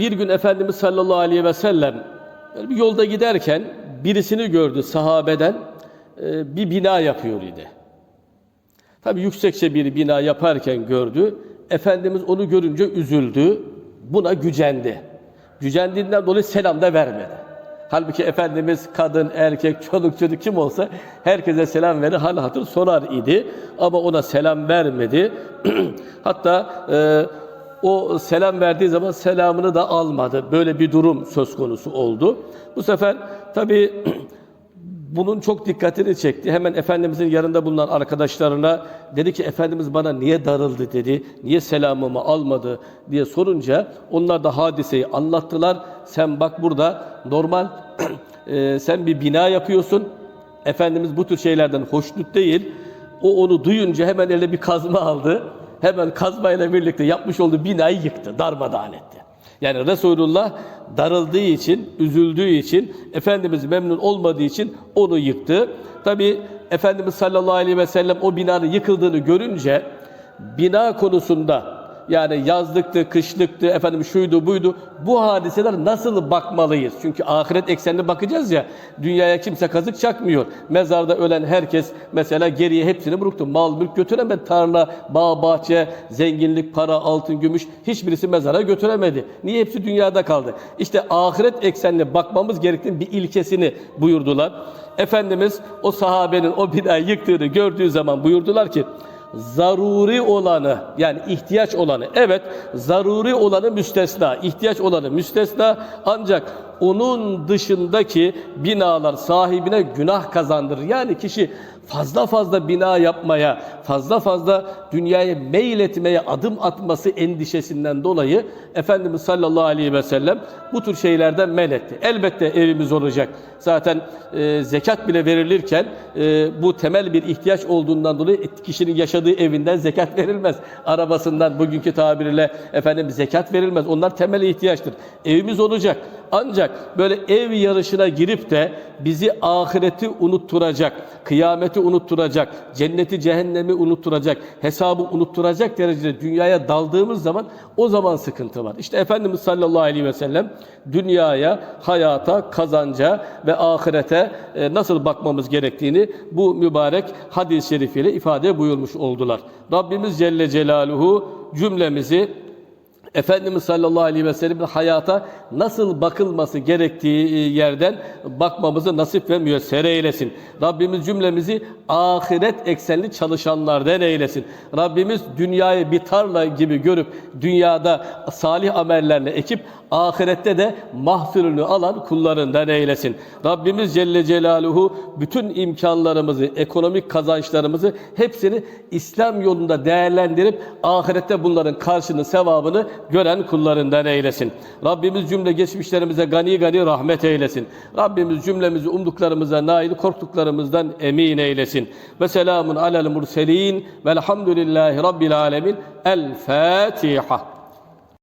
Bir gün Efendimiz sallallahu aleyhi ve sellem bir yolda giderken birisini gördü sahabeden e, bir bina yapıyor idi. Tabi yüksekçe bir bina yaparken gördü. Efendimiz onu görünce üzüldü. Buna gücendi. Gücendiğinden dolayı selam da vermedi. Halbuki Efendimiz kadın, erkek, çoluk çocuk kim olsa herkese selam verir, hal hatır sorar idi. Ama ona selam vermedi. Hatta e, o selam verdiği zaman selamını da almadı. Böyle bir durum söz konusu oldu. Bu sefer tabii bunun çok dikkatini çekti. Hemen Efendimizin yanında bulunan arkadaşlarına dedi ki Efendimiz bana niye darıldı dedi, niye selamımı almadı diye sorunca onlar da hadiseyi anlattılar. Sen bak burada normal e, sen bir bina yapıyorsun. Efendimiz bu tür şeylerden hoşnut değil. O onu duyunca hemen eline bir kazma aldı. Hemen kazmayla birlikte yapmış olduğu binayı yıktı, darmadağın etti. Yani Resulullah darıldığı için, üzüldüğü için, Efendimiz memnun olmadığı için onu yıktı. Tabi Efendimiz sallallahu aleyhi ve sellem o binanın yıkıldığını görünce bina konusunda yani yazlıktı, kışlıktı, efendim şuydu buydu. Bu hadiseler nasıl bakmalıyız? Çünkü ahiret eksenine bakacağız ya. Dünyaya kimse kazık çakmıyor. Mezarda ölen herkes mesela geriye hepsini bıraktı. Mal, mülk götüremedi. Tarla, bağ, bahçe, zenginlik, para, altın, gümüş hiçbirisi mezara götüremedi. Niye hepsi dünyada kaldı? İşte ahiret eksenine bakmamız gerektiğini bir ilkesini buyurdular. Efendimiz o sahabenin o binayı yıktığını gördüğü zaman buyurdular ki zaruri olanı yani ihtiyaç olanı evet zaruri olanı müstesna ihtiyaç olanı müstesna ancak onun dışındaki binalar sahibine günah kazandırır. Yani kişi fazla fazla bina yapmaya, fazla fazla dünyaya meyletmeye adım atması endişesinden dolayı Efendimiz sallallahu aleyhi ve sellem bu tür şeylerden men etti. Elbette evimiz olacak. Zaten e, zekat bile verilirken e, bu temel bir ihtiyaç olduğundan dolayı kişinin yaşadığı evinden zekat verilmez. Arabasından bugünkü tabirle efendim zekat verilmez. Onlar temel ihtiyaçtır. Evimiz olacak. Ancak böyle ev yarışına girip de bizi ahireti unutturacak, kıyameti unutturacak, cenneti cehennemi unutturacak, hesabı unutturacak derecede dünyaya daldığımız zaman o zaman sıkıntı var. İşte Efendimiz sallallahu aleyhi ve sellem dünyaya, hayata, kazanca ve ahirete e, nasıl bakmamız gerektiğini bu mübarek hadis-i şerifiyle ifade buyurmuş oldular. Rabbimiz Celle Celaluhu cümlemizi Efendimiz sallallahu aleyhi ve sellem'in hayata nasıl bakılması gerektiği yerden bakmamızı nasip ve müyesser eylesin. Rabbimiz cümlemizi ahiret eksenli çalışanlardan eylesin. Rabbimiz dünyayı bir tarla gibi görüp dünyada salih amellerle ekip ahirette de mahsulünü alan kullarından eylesin. Rabbimiz Celle Celaluhu bütün imkanlarımızı, ekonomik kazançlarımızı hepsini İslam yolunda değerlendirip ahirette bunların karşını, sevabını gören kullarından eylesin. Rabbimiz cümle geçmişlerimize gani gani rahmet eylesin. Rabbimiz cümlemizi umduklarımıza nail, korktuklarımızdan emin eylesin. Ve selamun alel murselin velhamdülillahi rabbil alemin. El Fatiha.